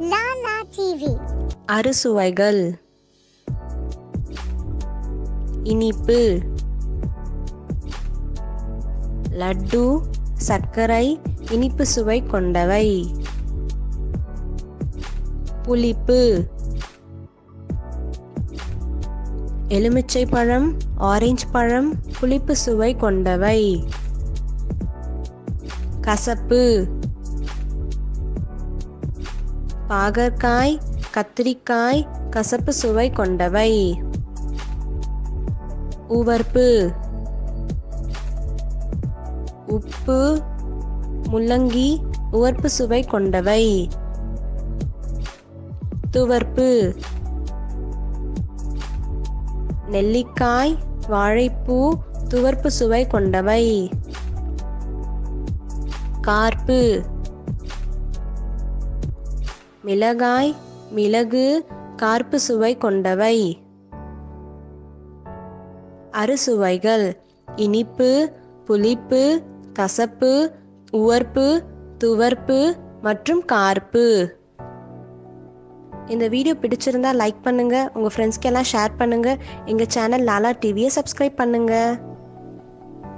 Lala TV அறுசுவைகள். இனிப்பு. லட்டு சர்க்கரை இனிப்பு சுவை கொண்டவை. புளிப்பு. எலுமிச்சை பழம் ஆரஞ்சு பழம் புளிப்பு சுவை கொண்டவை. கசப்பு. பாகற்காய் கத்திரிக்காய் கசப்பு சுவை கொண்டவை. உவர்ப்பு. உப்பு முள்ளங்கி உவர்ப்பு சுவை கொண்டவை. துவர்ப்பு. நெல்லிக்காய் வாழைப்பூ துவர்ப்பு சுவை கொண்டவை. கார்ப்பு. மிளகாய் மிளகு கார்ப்பு சுவை கொண்டவை. அறுசுவைகள் இனிப்பு புளிப்பு கசப்பு உவர்ப்பு துவர்ப்பு மற்றும் கார்ப்பு. இந்த வீடியோ பிடிச்சிருந்தா லைக் பண்ணுங்கள் உங்கள் ஃப்ரெண்ட்ஸ்க்கெல்லாம் ஷேர் பண்ணுங்கள் எங்கள் சேனல் லாலா டிவியை சப்ஸ்கிரைப் பண்ணுங்கள்